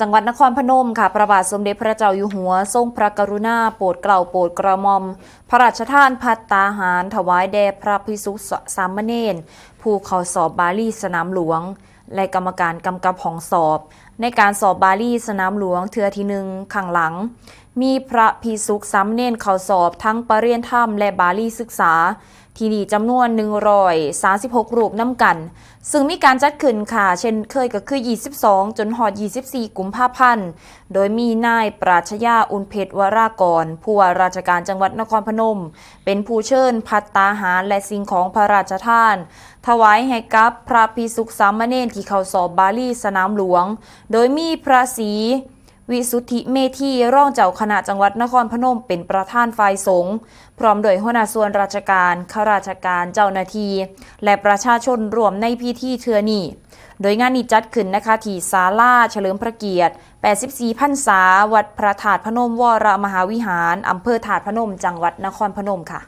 จังหวัดนครพนมค่ะ พระบาทสมเด็จพระเจ้าอยู่หัว ทรงพระกรุณาโปรดเกล้าโปรดกระหม่อม พระราชทานพัตตาหาร ถวายแด่พระภิกษุสามเณรผู้เข้าสอบบาลีสนามหลวง และกรรมการกำกับของสอบ ในการสอบบาลีสนามหลวงเทือที่หนึ่งข้างหลัง มีพระภิกษุสามเณรเข้าสอบทั้งปรริญญาธรรมและบาลีศึกษา ที่นี่จำนวน 136 รูปน้ำกัน ซึ่งมีการจัดขึ้นค่ะ เช่นเคยก็คือ 22 จนหอด 24 กุมภาพันธ์ โดยมีนายปราชญาอุนเพชรวรากร ผู้ว่าราชการจังหวัดนครพนม เป็นผู้เชิญพัตตาหารและสิ่งของพระราชทาน ถวายให้กับพระภิกษุสามเณรที่เข้าสอบบาลีสนามหลวงโดยมีพระศรีวิสุทธิเมธีร่องเจ้าคณะจังหวัดนครพนมเป็นประธานฝ่ายสงฆ์พร้อมโดยหัวหน้าส่วนราชการข้าราชการเจ้าหน้าที่และประชาชนรวมในพิธีเทือนี้โดยงานนี้จัดขึ้นนะคะที่ศาลาเฉลิมพระเกียรติ 84พรรษา วัดพระธาตุพนมวรมหาวิหารอำเภอถาดพนม จังหวัดนครพนมค่ะ